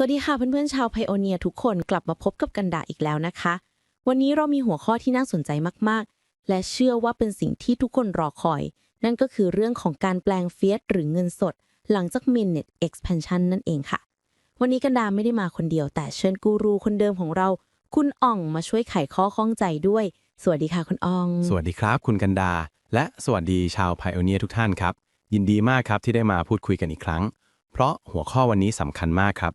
สวัสดีค่ะเพื่อนๆชาวไพโอเนียทุกคนกลับมาพบกับกันดาอีกแล้วนะคะ วันนี้เรามีหัวข้อที่น่าสนใจมากๆ และเชื่อว่าเป็นสิ่งที่ทุกคนรอคอย นั่นก็คือเรื่องของการแปลงเฟียสหรือเงินสด หลังจาก Minute Expansion นั่นเองค่ะ วันนี้กันดาไม่ได้มาคนเดียว แต่เชิญกูรูคนเดิมของเรา คุณอ่องมาช่วยไขข้อข้องใจด้วย สวัสดีค่ะคุณอ่อง สวัสดีครับ คุณกันดา และสวัสดีชาวไพโอเนียทุกท่านครับ ยินดีมากครับที่ได้มาพูดคุยกันอีกครั้ง เพราะหัวข้อวันนี้สำคัญมากครับ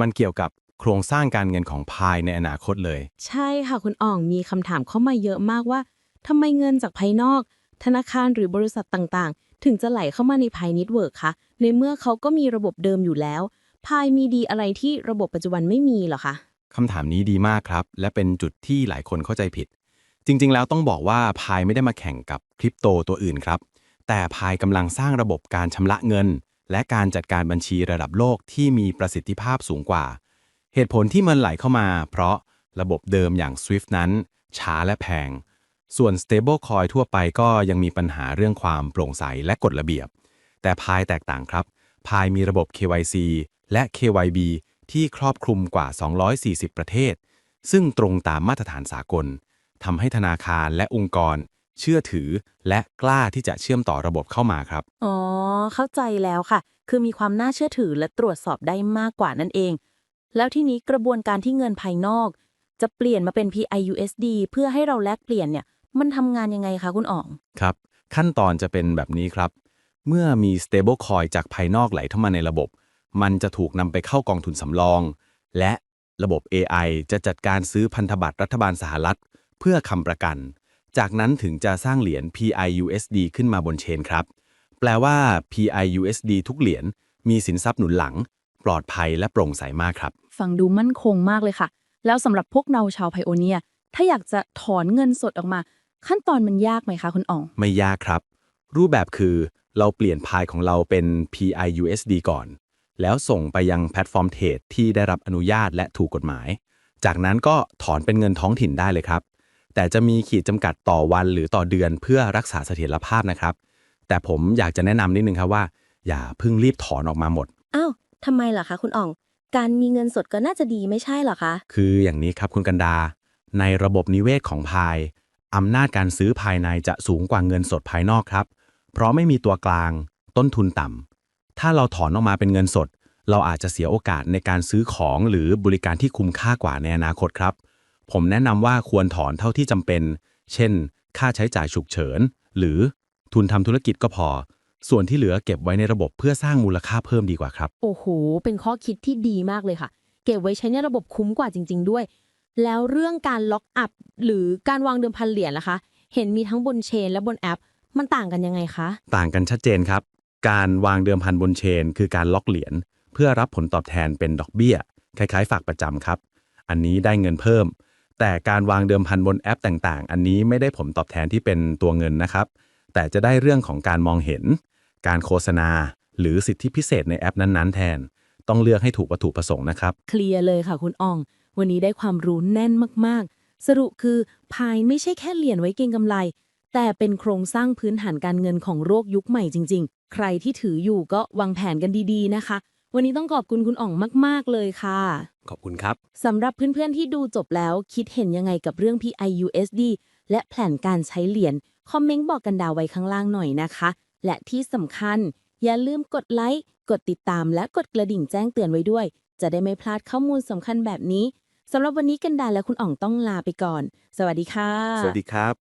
มันเกี่ยวกับโครงสร้างการเงินของพายในอนาคตเลย ใช่ค่ะคุณอ่องมีคำถามเข้ามาเยอะมากว่าทำไมเงินจากภายนอก ธนาคารหรือบริษัทต่างๆ ถึงจะไหลเข้ามาในพายนิตเวิร์กคะในเมื่อเขาก็มีระบบเดิมอยู่แล้วพายมีดีอะไรที่ระบบปัจจุบันไม่มีเหรอคะคำถามนี้ดีมากครับ และเป็นจุดที่หลายคนเข้าใจผิด จริง ๆ แล้วต้องบอกว่าพายไม่ได้มาแข่งกับคริปโตตัวอื่นครับ แต่พายกำลังสร้างระบบการชำระเงิน และการจัดการบัญชีระดับโลกที่มีประสิทธิภาพสูงกว่า เหตุผลที่มันไหลเข้ามา เพราะระบบเดิมอย่าง SWIFT นั้น ช้าและแพง ส่วน stablecoin ทั่วไปก็ยังมีปัญหาเรื่องความโปร่งใสและกฎระเบียบ แต่พายแตกต่างครับ พายมีระบบ KYC และ KYB ที่ครอบคลุมกว่า 240 ประเทศ ซึ่งตรงตามมาตรฐานสากลทำให้ธนาคารและองค์กร เชื่อถือ และกล้าที่จะเชื่อมต่อระบบเข้ามาครับ อ๋อ เข้าใจแล้วค่ะ คือมีความน่าเชื่อถือและตรวจสอบได้มากกว่านั่นเอง แล้วที่นี้กระบวนการที่เงินภายนอก จะเปลี่ยนมาเป็น PIUSD เพื่อให้เราแลกเปลี่ยนเนี่ยมันทำงานยังไงคะคุณอ๋อง ครับ ขั้นตอนจะเป็นแบบนี้ครับ เมื่อมี stablecoin จากภายนอกไหลเข้ามาในระบบ มันจะถูกนำไปเข้ากองทุนสำรอง และระบบ AI จะจัดการซื้อพันธบัตรรัฐบาลสหรัฐ เพื่อคำประกัน จากนั้นถึงจะสร้างเหรียญ PIUSD ขึ้นมาบนเชนครับ แปลว่า PIUSD ทุกเหรียญมีสินทรัพย์หนุนหลัง ปลอดภัยและโปร่งใสมากครับ ฟังดูมั่นคงมากเลยค่ะ แล้วสำหรับพวกเราชาวไพโอเนีย ถ้าอยากจะถอนเงินสดออกมา ขั้นตอนมันยากไหมคะคุณอ๋อง ไม่ยากครับ รูปแบบคือเราเปลี่ยนพายของเราเป็น PIUSD ก่อน แล้วส่งไปยังแพลตฟอร์มเทรดที่ได้รับอนุญาตและถูกกฎหมาย จากนั้นก็ถอนเป็นเงินท้องถิ่นได้เลยครับ แต่จะมีขีดจำกัดต่อวันหรือต่อเดือนเพื่อรักษาเสถียรภาพนะครับ แต่ผมอยากจะแนะนำนิดนึงครับว่า อย่าเพิ่งรีบถอนออกมาหมด อ้าวทำไมล่ะคะคุณอ่อง การมีเงินสดก็น่าจะดีไม่ใช่เหรอคะ คืออย่างนี้ครับคุณกันดา ในระบบนิเวศของพายอำนาจการซื้อภายในจะสูงกว่าเงินสดภายนอกครับ เพราะไม่มีตัวกลาง ต้นทุนต่ำถ้าเราถอนออกมาเป็นเงินสด เราอาจจะเสียโอกาสในการซื้อของหรือบริการที่คุ้มค่ากว่าในอนาคตครับ ผมแนะนำว่าควรถอนเท่าที่จำเป็น เช่น ค่าใช้จ่ายฉุกเฉิน หรือทุนทำธุรกิจก็พอ ส่วนที่เหลือเก็บไว้ในระบบเพื่อสร้างมูลค่าเพิ่มดีกว่าครับ โอ้โห เป็นข้อคิดที่ดีมากเลยค่ะ เก็บไว้ใช้ในระบบคุ้มกว่าจริง ๆ ด้วย แล้วเรื่องการล็อกอัพหรือการวางเดิมพันเหรียญล่ะคะ เห็นมีทั้งบนเชนและบนแอป มันต่างกันยังไงคะ ต่างกันชัดเจนครับ การวางเดิมพันบนเชน คือการล็อกเหรียญเพื่อรับผลตอบแทนเป็นดอกเบี้ย คล้ายๆ ฝากประจำครับ อันนี้ได้เงินเพิ่ม แต่การวางเดิมพันบนแอปต่างๆ อันนี้ไม่ได้ผลตอบแทนที่เป็นตัวเงินนะครับ แต่จะได้เรื่องของการมองเห็น การโฆษณา หรือสิทธิพิเศษในแอปนั้นๆ แทน ต้องเลือกให้ถูกวัตถุประสงค์นะครับ เคลียร์เลยค่ะคุณอ่อง วันนี้ได้ความรู้แน่นมากๆ สรุปคือพายไม่ใช่แค่เหรียญไว้เก็งกำไร แต่เป็นโครงสร้างพื้นฐานการเงินของโรคยุคใหม่จริง ๆ ใครที่ถืออยู่ก็วางแผนกันดีๆนะคะ วันนี้ต้องขอบคุณคุณอ่องมาก ๆ เลยค่ะ ขอบคุณครับสำหรับเพื่อนๆที่ดูจบแล้วคิดเห็นยังไงกับเรื่อง PIUSD และแผนการใช้เหรียญคอมเมนต์บอกกันดาวไว้ข้างล่างหน่อยนะคะ และที่สำคัญ อย่าลืมกดไลค์กดติดตามและกดกระดิ่งแจ้งเตือนไว้ด้วย จะได้ไม่พลาดข้อมูลสำคัญแบบนี้สำหรับวันนี้กันดาและคุณอ่องต้องลาไปก่อน สวัสดีค่ะ สวัสดีครับ